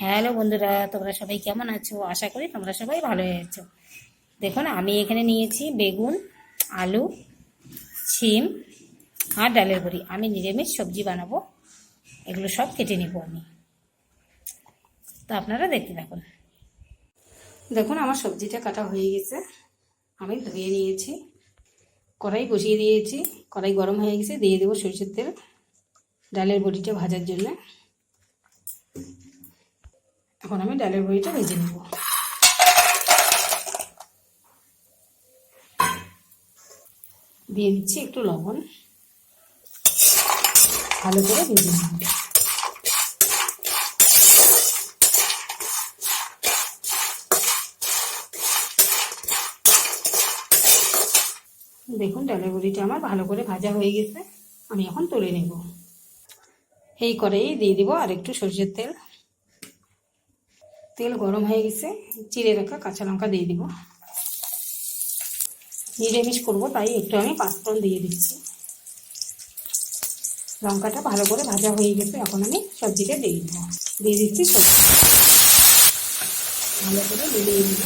Hello বন্ধুরা, তোমরা সবাই কেমন আছো? আশা করি তোমরা সবাই ভালো হয়ে আছো। দেখুন, আমি এখানে নিয়েছি বেগুন, আলু, শিম আর ডালের বড়ি আমি নিরামিষ সবজি বানাবো। এগুলো সব কেটে নেব আমি। তো আপনারা দেখতে থাকুন। দেখুন, আমার সবজিটা কাটা হয়ে গেছে। আমি ধুয়ে নিয়েছি। কড়াই বসিয়ে দিয়েছি। কড়াই গরম হয়ে গেছে। দিয়ে দেবো সরষের তেল। ডালের বড়িটা ভাজার জন্য। এখন আমি ডালের বড়িটা ভেজে নেব। দিয়ে দিচ্ছি একটু লবণ। ভালো করে ভেজে নেব। দেখুন, ডালের বড়িটা আমার ভালো করে ভাজা হয়ে গেছে। আমি এখন তুলে নেব। এই করেই দিয়ে দিব আর একটু সরষের তেল। তেল গরম হয়ে গেছে, চিড়ে রাখা কাঁচা লঙ্কা দিয়ে দিব। নিরামিষ করব, তাই একটু আমি পাঁচফোড়ন দিয়ে দিচ্ছি। লঙ্কাটা ভালো করে ভাজা হয়ে গেছে, এখন আমি সবজিটা দিয়ে দিব। দিয়ে দিচ্ছি সবজি। ভালো করে মিলিয়ে দিব।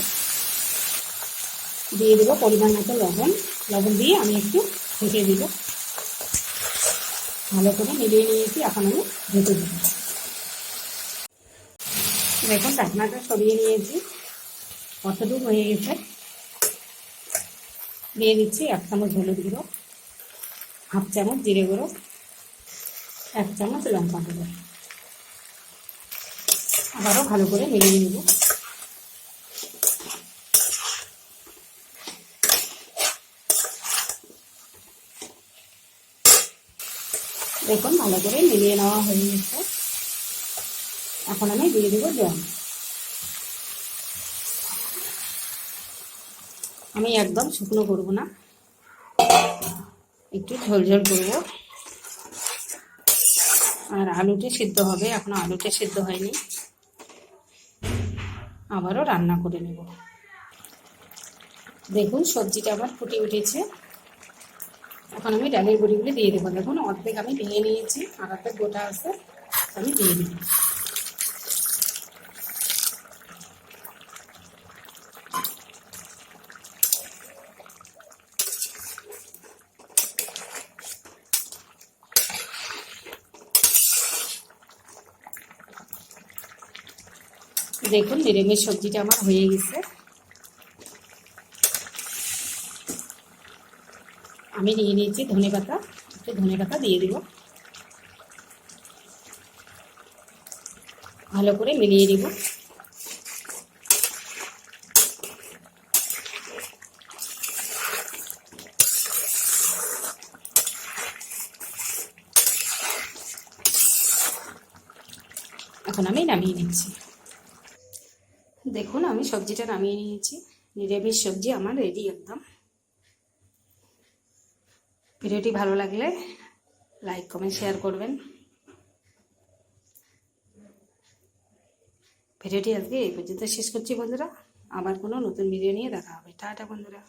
দিয়ে দেবো পরিমাণ মতো লবণ। লবণ দিয়ে আমি একটু ঢেকে দিব। ভালো করে মিলিয়ে নিয়েছি, এখন আমি ঢেকে দিব। দেখুন, ঢাকনাটা সরিয়ে নিয়েছি। কতটুকু হয়ে গেছে? দিয়ে দিচ্ছি এক চামচ হলুদ গুঁড়ো, হাফ চামচ জিরে গুঁড়ো, এক চামচ লঙ্কা গুঁড়ো। আবারও ভালো করে মিলিয়ে নেব। দেখুন, ভালো করে মিলিয়ে নেওয়া হয়ে গেছে। এখন আমি দিয়ে দেবো জল। আমি একদম শুকনো করব না। একটু ঝোল ঝোল করব। আর আলুটি সিদ্ধ হবে, এখনও আলুটা সিদ্ধ হয়নি। আবারও রান্না করে নেব। দেখুন, সবজিটা আবার ফুটে উঠেছে। এখন আমি ডালের বড়িগুলো দিয়ে দেবো। দেখুন, অর্ধেক আমি ভেঙে নিয়েছি, আর অর্ধেক গোটা আছে, আমি দিয়ে দেবো। দেখুন, নিরামিষ সবজিটা আমার হয়ে গেছে। আমি নিয়ে নিয়েছি ধনে পাতা, একটু ধনে পাতা দিয়ে দিব। ভালো করে মিলিয়ে দিব এখন আমি নামিয়ে নিচ্ছি। দেখুন, আমি সবজিটা নামিয়ে নিয়েছি। নিরামিষ সবজি আমার রেডি একদম। ভিডিওটি ভালো লাগলে লাইক কমেন্ট শেয়ার করবেন। ভিডিওটি আজকে এই পর্যন্ত শেষ করছি বন্ধুরা। আবার কোনো নতুন ভিডিও নিয়ে দেখা হবে। টাটা বন্ধুরা।